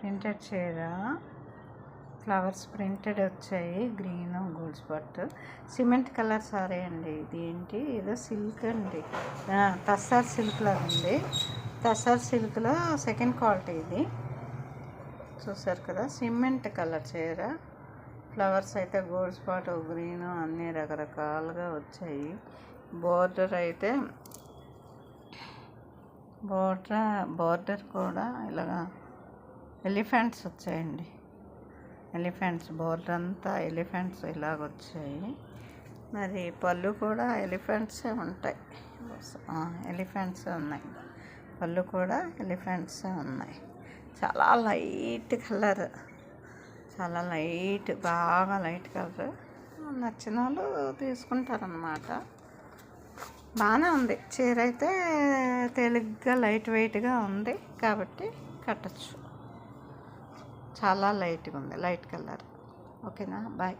Printed చీర. Flowers printed వచ్చాయి. Green gold spot. Cement colour sari అండి ఇది. ఏంటి? ఏదో సిల్క్ అండి. తస్సార్ సిల్క్ లాగా ఉంది. తస్సార్ సిల్క్లో సెకండ్ క్వాలిటీ ఇది. చూసారు కదా? సిమెంట్ కలర్ చీర. ఫ్లవర్స్ అయితే గోల్డ్ స్పాట్ గ్రీన్ అన్ని రకరకాలుగా వచ్చాయి. బోర్డర్ అయితే బోర్డర్ బోర్డర్ కూడా ఇలాగా ఎలిఫెంట్స్ వచ్చాయండి. ఎలిఫెంట్స్ బోర్డర్ అంతా ఎలిఫెంట్స్ ఇలాగ వచ్చాయి మరి పళ్ళు కూడా ఎలిఫెంట్సే ఉంటాయి. ఎలిఫెంట్స్ ఉన్నాయి. పళ్ళు కూడా ఎలిఫెంట్సే ఉన్నాయి. చాలా లైట్ కలర్. చాలా లైట్ బాగా లైట్ కలర్. నచ్చిన వాళ్ళు తీసుకుంటారనమాట బాగానే ఉంది. చీర అయితే తేలిగ్గా లైట్ వెయిట్గా ఉంది కాబట్టి కట్టచ్చు. చాలా లైట్గా ఉంది లైట్ కలర్. ఓకేనా? బాయ్.